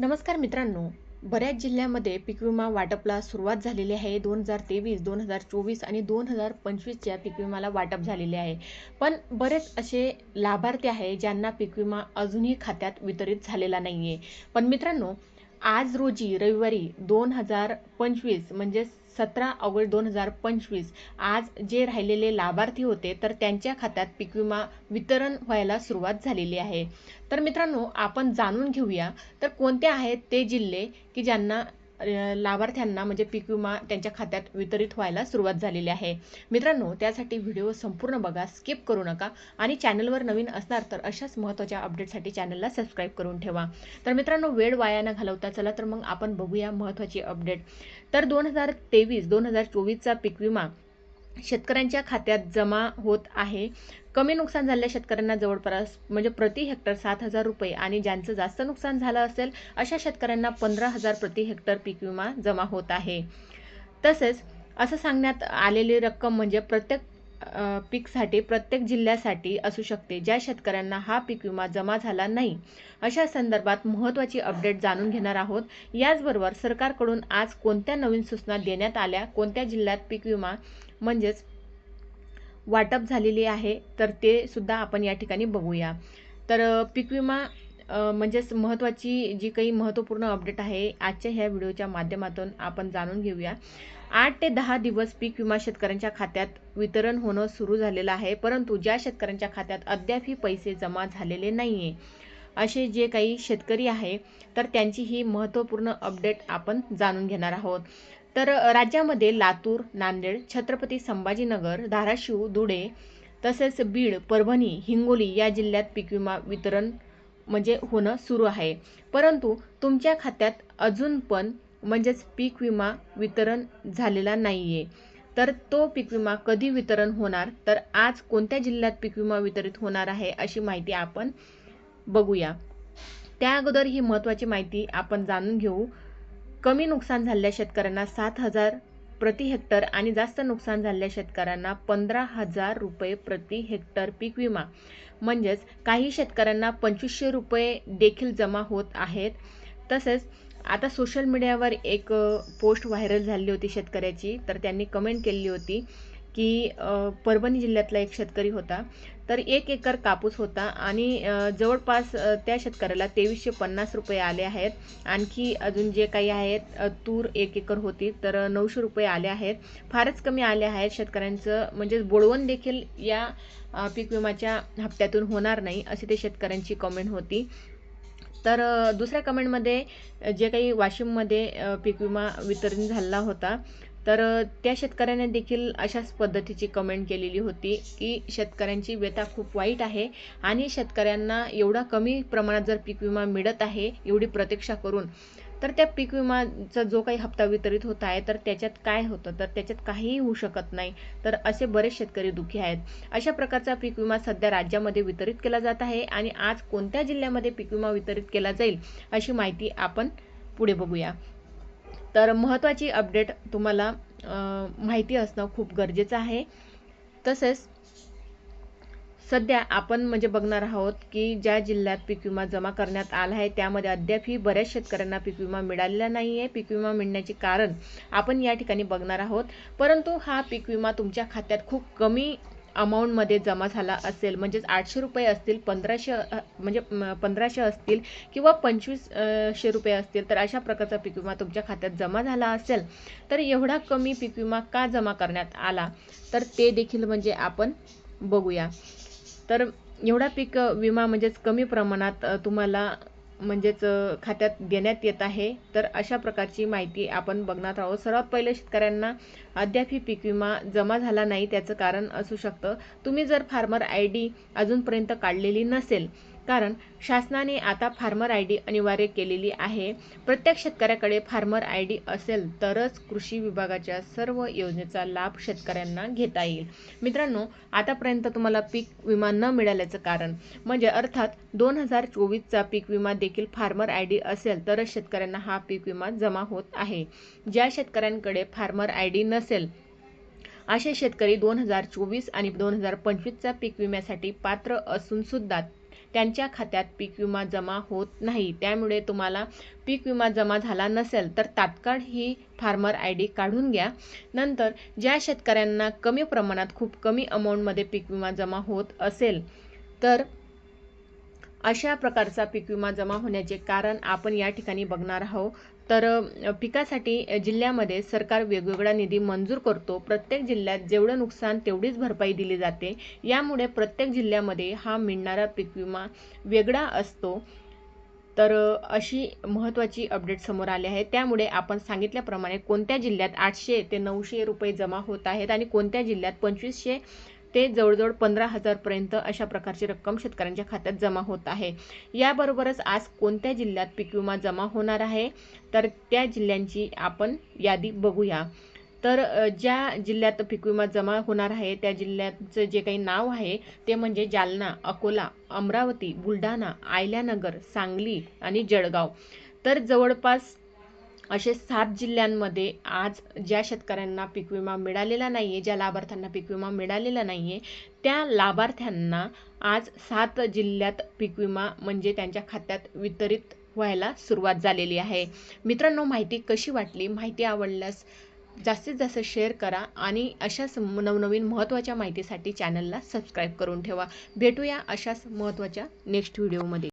नमस्कार मित्रांनो. बऱ्याच जिल्ह्यामध्ये पीक विमा वाटपला सुरुवात झालेली आहे. दोन हजार तेवीस दोन हजार चोवीस आणि दोन हजार पंचवीसच्या पीक विमाला वाटप झालेले आहे. पण बरेच असे लाभार्थी आहे ज्यांना पीक विमा अजूनही खात्यात वितरित झालेला नाही आहे पण मित्रांनो आज रोजी रविवारी दोन हजार पंचवीस म्हणजेच सतरा ऑगस्ट दोन हजार पंचवीस. आज जे राहिलेले लाभार्थी होते तर त्यांच्या खात्यात पीक विमा वितरण व्हायला सुरुवात झालेली आहे. तर मित्रांनो आपण जाणून घेऊया तर कोणते आहेत ते जिल्हे की ज्यांना लाभार्थ्यांना म्हणजे पीक विमा त्यांच्या खात्यात वितरित व्हायला सुरुवात झालेली आहे. मित्रांनो त्यासाठी व्हिडिओ संपूर्ण बघा स्किप करू नका आणि चॅनलवर नवीन असणार तर अशाच महत्त्वाच्या अपडेटसाठी चॅनलला सबस्क्राईब करून ठेवा. तर मित्रांनो वेळ वाया न घालवता चला तर मग आपण बघूया महत्त्वाची अपडेट. तर दोन हजार तेवीस दोन हजार चोवीसचा पीक विमा शेतकऱ्यांच्या खात्यात जमा होत आहे. कमी नुकसान झालेल्या शेतकऱ्यांना जवळपास म्हणजे प्रति हेक्टर सात हजार रुपये आणि ज्यांचं जास्त नुकसान झालं असेल अशा शेतकऱ्यांना पंधरा हजार प्रति हेक्टर पीक विमा जमा होत आहे. तसेच असं सांगण्यात आलेली रक्कम म्हणजे प्रत्येक पीकसाठी प्रत्येक जिल्ह्यासाठी असू शकते ज्या शेतकऱ्यांना हा पीक विमा जमा झाला नाही. अशा संदर्भात महत्त्वाची अपडेट जाणून घेणार आहोत. याचबरोबर सरकारकडून आज कोणत्या नवीन सूचना देण्यात आल्या कोणत्या जिल्ह्यात पीक विमा म्हणजेच वाटप झालेली आहे तर ते सुद्धा आपण या ठिकाणी बघूया. तर पीक विमा म्हणजेच महत्त्वाची जी काही महत्त्वपूर्ण अपडेट आहे आजच्या ह्या व्हिडिओच्या माध्यमातून आपण जाणून घेऊया. आठ ते दहा दिवस पीक विमा शेतकऱ्यांच्या खात्यात वितरण होणं सुरू झालेलं आहे परंतु ज्या शेतकऱ्यांच्या खात्यात अद्यापही पैसे जमा झालेले नाही आहे असे जे काही शेतकरी आहे तर त्यांची ही महत्त्वपूर्ण अपडेट आपण जाणून घेणार आहोत. तर राज्यामध्ये लातूर नांदेड छत्रपती संभाजीनगर धाराशिव धुळे तसेच बीड परभणी हिंगोली या जिल्ह्यात पीक विमा वितरण म्हणजे होणं सुरू आहे. परंतु तुमच्या खात्यात अजून पण म्हणजेच पीक विमा वितरण झालेला नाही आहे तर तो पीक विमा कधी वितरण होणार? तर आज कोणत्या जिल्ह्यात पीक विमा वितरित होणार आहे अशी माहिती आपण बघूया. त्या अगोदर ही महत्त्वाची माहिती आपण जाणून घेऊ. कमी नुकसान झालेल्या शेतकऱ्यांना सात हजार प्रति हेक्टर आणि जास्त नुकसान झालेल्या शेतकऱ्यांना पंधरा हजार रुपये प्रति हेक्टर पीक विमा. म्हणजेच काही शेतकऱ्यांना पंचवीसशे रुपये देखील जमा होत आहेत. तसेच आता सोशल मीडियावर एक पोस्ट व्हायरल झाली होती शेतकऱ्याची तर त्यांनी कमेंट केली होती. की परभणी जिल्ह्यातला एक शेतकरी होता. तर एक एकर कापूस होता आणि जवळपास त्या शेतकऱ्याला तेवीसशे पन्नास रुपये आले आहेत. आणखी अजून जे काही आहेत तूर एक एकर होती तर नऊशे रुपये आले आहेत. फारच कमी आले आहेत शेतकऱ्यांचं. म्हणजे बोडवण देखील या पीक विमाच्या हप्त्यातून होणार नाही अशी ते शेतकऱ्यांची कमेंट होती. तर दुसऱ्या कमेंटमध्ये जे काही वाशिममध्ये पीक विमा वितरण झाला होता तर त्या शेतकऱ्याने देखील अशाच पद्धतीची कमेंट केलेली होती की शेतकऱ्यांची व्यथा खूप वाईट आहे आणि शेतकऱ्यांना एवढा कमी प्रमाणात जर पीक विमा मिळत आहे एवढी प्रतीक्षा करून तर त्या पीक विमाचा जो काही हप्ता वितरित होत आहे तर त्याच्यात काय होतं? तर त्याच्यात काहीही होऊ शकत नाही. तर असे बरेच शेतकरी दुःखी आहेत. अशा प्रकारचा पीक विमा सध्या राज्यामध्ये वितरित केला जात आहे आणि आज कोणत्या जिल्ह्यामध्ये पीक विमा वितरित केला जाईल अशी माहिती आपण पुढे बघूया. तर महत्त्वाची अपडेट तुम्हाला माहिती असणं खूप गरजेचं आहे. तसेच सध्या आपण म्हणजे बघणार आहोत की ज्या जिल्ह्यात पीक विमा जमा करण्यात आला आहे त्यामध्ये अद्यापही बऱ्याच शेतकऱ्यांना पीक विमा मिळालेला नाही आहे पीक विमा मिळण्याचे कारण आपण या ठिकाणी बघणार आहोत. परंतु हा पीक विमा तुमच्या खात्यात खूप कमी अमाऊंटमध्ये जमा झाला असेल म्हणजेच आठशे रुपये असतील पंधराशे म्हणजे पंधराशे असतील किंवा पंचवीसशे रुपये असतील तर अशा प्रकारचा पीक विमा तुमच्या खात्यात जमा झाला असेल तर एवढा कमी पीक विमा का जमा करण्यात आला? तर ते देखील म्हणजे आपण बघूया. तर एवढा पीक विमा म्हणजेच कमी प्रमाणात तुम्हाला म्हणजेच खात्यात देण्यात येत आहे. तर अशा प्रकारची माहिती आपण बघणार आहोत. सर्वात पहिले शेतकऱ्यांना अद्यापही पीक विमा जमा झाला नाही त्याचं कारण असू शकतं. तुम्ही जर फार्मर आय डी अजूनपर्यंत काढलेली नसेल कारण शासनाने आता फार्मर आय डी अनिवार्य केलेली आहे. प्रत्येक शेतकऱ्याकडे फार्मर आय डी असेल तरच कृषी विभागाच्या सर्व योजनेचा लाभ शेतकऱ्यांना घेता येईल. मित्रांनो आतापर्यंत तुम्हाला पीक विमा न मिळाल्याचं कारण म्हणजे अर्थात दोन हजार चोवीसचा पीक विमा देखील फार्मर आय डी असेल तरच शेतकऱ्यांना हा पीक विमा जमा होत आहे. ज्या शेतकऱ्यांकडे फार्मर आय डी नसेल असे शेतकरी दोन हजार चोवीस आणि दोन हजार पंचवीसचा पीक विम्यासाठी पात्र असून सुद्धा त्यांच्या खात्यात पीक विमा जमा होत नाही. त्यामुळे तुम्हाला पीक विमा जमा झाला नसेल तर तात्काळ ही फार्मर आय डी काढून घ्या. नंतर ज्या शेतकऱ्यांना कमी प्रमाणात खूप कमी अमाऊंटमध्ये पीक विमा जमा होत असेल तर अशा प्रकारचा पीक विमा जमा होण्याचे कारण आपण या ठिकाणी बघणार आहोत. तर पिकासाठी जिल्ह्यामध्ये सरकार वेगवेगळा निधी मंजूर करतो. प्रत्येक जिल्ह्यात जेवढं नुकसान तेवढीच भरपाई दिली जाते. यामुळे प्रत्येक जिल्ह्यामध्ये हा मिळणारा पीक विमा वेगळा असतो. तर अशी महत्त्वाची अपडेट समोर आली आहे. त्यामुळे आपण सांगितल्याप्रमाणे कोणत्या जिल्ह्यात आठशे ते नऊशे रुपये जमा होत आहेत आणि कोणत्या जिल्ह्यात पंचवीसशे ते जवळजवळ पंधरा हजारपर्यंत अशा प्रकारची रक्कम शेतकऱ्यांच्या खात्यात जमा होत आहे. याबरोबरच आज कोणत्या जिल्ह्यात पीक विमा जमा होणार आहे? तर त्या जिल्ह्यांची आपण यादी बघूया. तर ज्या जिल्ह्यात पीक विमा जमा होणार आहे त्या जिल्ह्याचं जे काही नाव आहे ते म्हणजे जालना अकोला अमरावती बुलढाणा आयल्यानगर सांगली आणि जळगाव. तर जवळपास असे सात जिल्ह्यांमध्ये आज ज्या शेतकऱ्यांना पीक विमा मिळालेला नाही आहे ज्या लाभार्थ्यांना पीक विमा मिळालेला नाही आहे त्या लाभार्थ्यांना आज सात जिल्ह्यात पीक विमा म्हणजे त्यांच्या खात्यात वितरित व्हायला सुरुवात झालेली आहे. मित्रांनो माहिती कशी वाटली? माहिती आवडल्यास जास्तीत जास्त शेअर करा आणि अशाच नवनवीन महत्त्वाच्या माहितीसाठी चॅनलला सबस्क्राईब करून ठेवा. भेटूया अशाच महत्त्वाच्या नेक्स्ट व्हिडिओमध्ये.